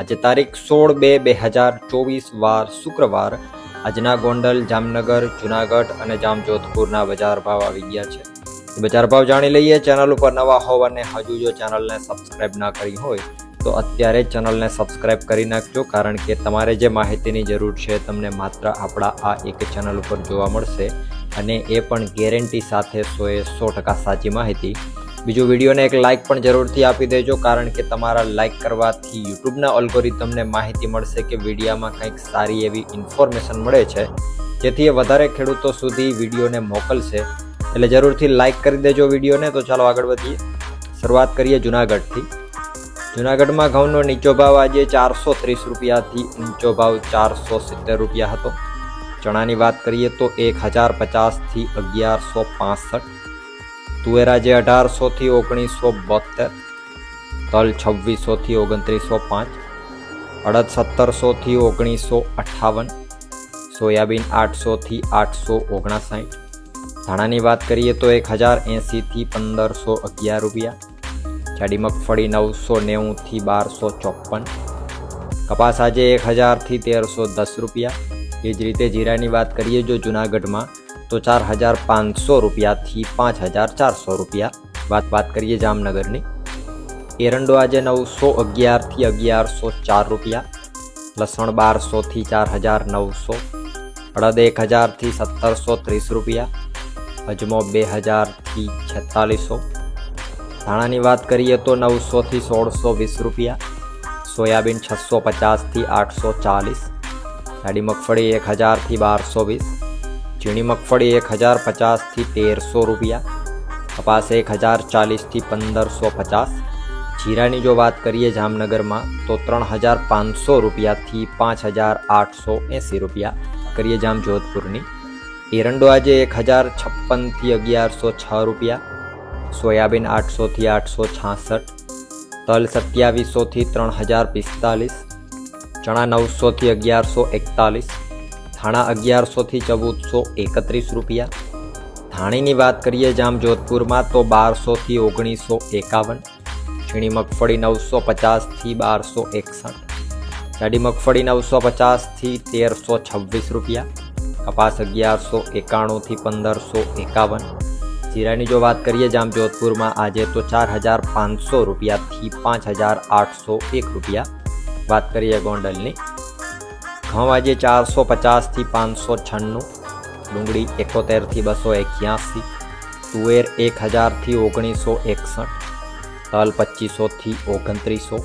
આજે તારીખ સોળ બે બે હજાર ચોવીસ વાર શુક્રવાર આજના ગોંડલ, જામનગર, જુનાગઢ અને જામજોધપુરના બજાર ભાવ આવી ગયા છે. બજાર ભાવ જાણી લઈએ. ચેનલ ઉપર નવા હોવ અને હજુ જો ચેનલને સબસ્ક્રાઇબ ના કરી હોય, તો અત્યારે ચેનલને સબસ્ક્રાઇબ કરી નાખજો, કારણ કે તમારે જે માહિતીની જરૂર છે તમને માત્ર આપણા આ એક ચેનલ ઉપર જોવા મળશે અને એ પણ ગેરંટી સાથે સોએ સો ટકા સાચી માહિતી બીજું વિડીયોને એક લાઇક પણ જરૂરથી આપી દેજો, કારણ કે તમારા લાઇક કરવાથી યુટ્યુબના અલ્ગોરિધમને માહિતી મળશે કે વિડીયામાં કંઈક સારી એવી ઇન્ફોર્મેશન મળે છે. જેથી એ વધારે ખેડૂતો સુધી વિડીયોને મોકલશે. એટલે જરૂરથી લાઇક કરી દેજો વિડીયોને. તો ચાલો આગળ વધીએ. શરૂઆત કરીએ જુનાગઢથી. જુનાગઢમાં ઘઉંનો નીચો ભાવ આજે ચારસો ત્રીસ રૂપિયાથી ઊંચો ભાવ ચારસો સિત્તેર રૂપિયા હતો. ચણાની વાત કરીએ તો એક હજાર પચાસથી અગિયારસો પાસઠ. તુવેર આજે અઢારસોથી ઓગણીસો બોતેર તલ છવ્વીસોથી ઓગણત્રીસો પાંચ અડદ સત્તરસોથી ઓગણીસો અઠ્ઠાવન સોયાબીન આઠસોથી આઠસો ઓગણસાઠ ધાણાની વાત કરીએ તો એક હજાર એંસીથી પંદરસો અગિયાર રૂપિયા જાડી મગફળી નવસો નેવુંથી બારસો ચોપન કપાસ આજે એક હજારથી તેરસો દસ રૂપિયા એ જ રીતે જીરાની વાત કરીએ જો જુનાગઢમાં તો ચાર હજાર પાંચસો રૂપિયાથી પાંચ હજાર ચારસો રૂપિયા વાત વાત કરીએ જામનગરની એરંડો આજે નવસો અગિયારથી અગિયારસો ચાર રૂપિયા લસણ બારસોથી ચાર હજાર નવસો અડદ એક હજારથી સત્તરસો ત્રીસ રૂપિયા અજમો બે હજારથી છેતાલીસો ધાણાની વાત કરીએ તો નવસોથી સોળસો વીસ રૂપિયા સોયાબીન છસો પચાસથી આઠસો ચાલીસ જાડી મગફળી એક હજારથી બારસો વીસ ઝીણી મગફળી એક હજાર પચાસથી તેરસો રૂપિયા કપાસ એક હજાર ચાલીસથી પંદરસો પચાસ જીરાની જો વાત કરીએ જામનગરમાં તો ત્રણ હજાર પાંચસો રૂપિયાથી પાંચ હજાર આઠસો એંસી રૂપિયા કરીએ જામ જોધપુરની એરંડો આજે એક હજાર છપ્પનથી અગિયારસો છ રૂપિયા સોયાબીન આઠસોથી આઠસો છાસઠ તલ સત્યાવીસોથી ત્રણ હજાર પિસ્તાલીસ ચણા નવસોથી અગિયારસો એકતાલીસ થાણા અગિયારસોથી ચૌદસો એકત્રીસ રૂપિયા. ધાણીની વાત કરીએ જામ જોધપુરમાં તો બારસોથી ઓગણીસો એકાવન, છીણી મગફળી નવસો પચાસથી બારસો એકસઠ, જાડી મગફળી નવસો પચાસથી તેરસો છવ્વીસ રૂપિયા, કપાસ અગિયારસો એકાણુંથી પંદરસો એકાવન. જીરાની જો વાત કરીએ જામ જોધપુરમાં આજે તો ચાર હજાર પાંચસો રૂપિયાથી પાંચ હજાર આઠસો એક રૂપિયા. વાત કરીએ ગોંડલની. ઘઉં આજે ચારસો પચાસથી પાંચસો છન્નું, ડુંગળી એકોતેરથી બસો એક્યાસી, તુવેર એક હજારથી ઓગણીસો એકસઠ, તલ પચીસોથી ઓગણત્રીસો,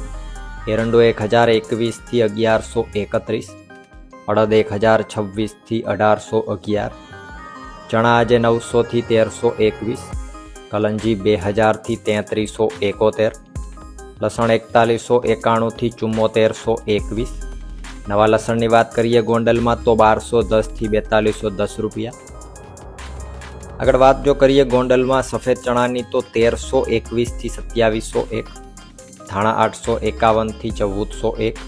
એરંડો એક હજાર એકવીસથી અગિયારસો એકત્રીસ, અડદ એક હજાર છવ્વીસથી અઢારસો અગિયાર, ચણા આજે નવસોથી તેરસો એકવીસ, કલંજી બે હજારથી તેત્રીસો એકોતેર લસણ એકતાલીસો એકાણુંથી ચુમ્મોતેરસો એકવીસ નવા લસણની વાત કરીએ ગોંડલમાં તો બારસો દસથી બેતાલીસો દસ રૂપિયા આગળ વાત જો કરીએ ગોંડલમાં સફેદ ચણાની તો તેરસો એકવીસથી સત્યાવીસો એક ધાણા આઠસો એકાવનથી ચૌદસો એક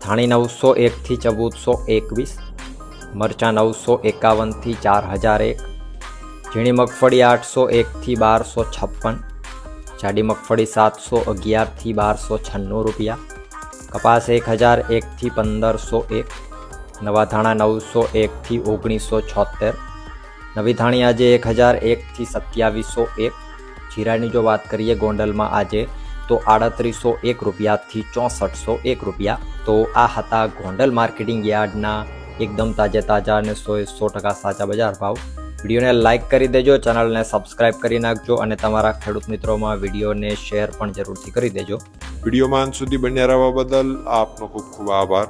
ધાણી નવસો એકથી ચૌદસો એકવીસ મરચાં નવસો એકાવનથી ચાર હજાર એક ઝીણી મગફળી આઠસો એકથી બારસો છપ્પન જાડી મગફળી સાતસો અગિયારથી બારસો છન્નું રૂપિયા. કપાસ એક હજાર એકથી પંદરસો એક. નવા ધાણા નવસો એકથી ઓગણીસો છોતેર. નવી ધાણી આજે એક હજાર એકથી સત્યાવીસો એક. જીરાની જો વાત કરીએ ગોંડલમાં આજે, તો આડત્રીસો એક રૂપિયાથી ચોસઠસો એક રૂપિયા. તો આ હતા ગોંડલ માર્કેટિંગ યાર્ડના એકદમ તાજે તાજા અને સો સો ટકા સાચા બજાર ભાવ. વિડીયોને લાઇક કરી દેજો, ચેનલને સબસ્ક્રાઇબ કરી નાખજો અને તમારા ખેડૂત મિત્રોમાં વિડીયોને શેર પણ જરૂરથી કરી દેજો. વિડીયોમાં અંત સુધી બન્યા રહેવા બદલ આપનો ખૂબ ખૂબ આભાર.